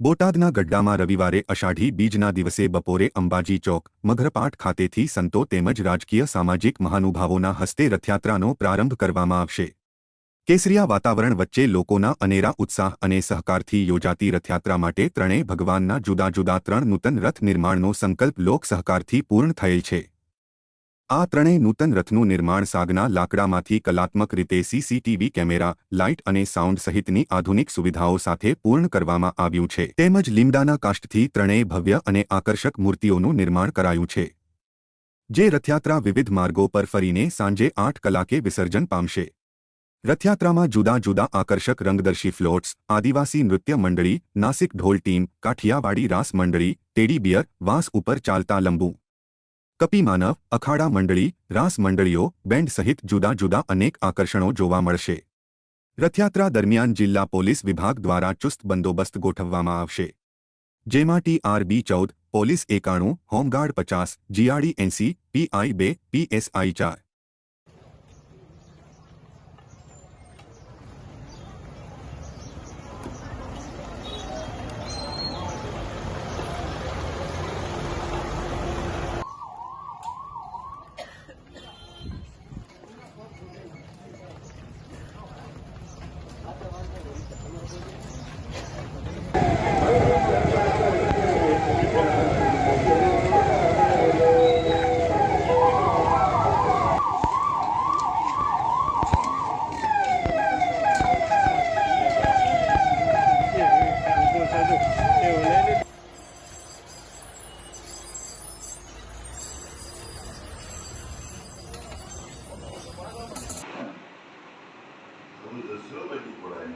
બોટાદના ગड्डाમાં રવિવારે અષાઢી બીજના દિવસે બપોરે અંબાજી ચોક, મઘરપાટ ખાતેથી સંતો તેમજ રાજકીય સામાજિક મહાનુભાવોના હસ્તે રથયાત્રાનો પ્રારંભ કરવામાં આવશે. કેસરિયા વાતાવરણ વચ્ચે લોકોના અનેરા ઉત્સાહ અને સહકારથી યોજાતી રથયાત્રા માટે ત્રણેય ભગવાનના જુદા જુદા ત્રણ નૂતન રથ નિર્માણનો સંકલ્પ લોક સહકારથી પૂર્ણ થયેલ છે. આ ત્રણેય નૂતન રથનું નિર્માણ સાગના લાકડામાંથી કલાત્મક રીતે સીસીટીવી કેમેરા, લાઇટ અને સાઉન્ડ સહિતની આધુનિક સુવિધાઓ સાથે પૂર્ણ કરવામાં આવ્યું છે. તેમજ લીમડાના કાષ્ઠથી ત્રણેય ભવ્ય અને આકર્ષક મૂર્તિઓનું નિર્માણ કરાયું છે. જે રથયાત્રા વિવિધ માર્ગો પર ફરીને સાંજે આઠ કલાકે વિસર્જન પામશે. રથયાત્રામાં જુદા જુદા આકર્ષક રંગદર્શી ફ્લોટ્સ, આદિવાસી નૃત્ય મંડળી, નાસિક ઢોલ ટીમ, કાઠિયાવાડી રાસ મંડળી, ટેડી બિયર, વાંસ ઉપર ચાલતા લંબુ કપી માનવ, અખાડા મંડળી, રાસ મંડળીઓ, બેન્ડ સહિત જુદા જુદા અનેક આકર્ષણો જોવા મળશે. રથયાત્રા દરમિયાન જિલ્લા પોલીસ વિભાગ દ્વારા ચુસ્ત બંદોબસ્ત ગોઠવવામાં આવશે. જેમાં ટીઆરબી ચૌદ, પોલીસ એકાણું, હોમગાર્ડ પચાસ, જીઆરડી એનસી પીઆઈ બે પીએસઆઈ ચાર. तो नहीं पड़ा है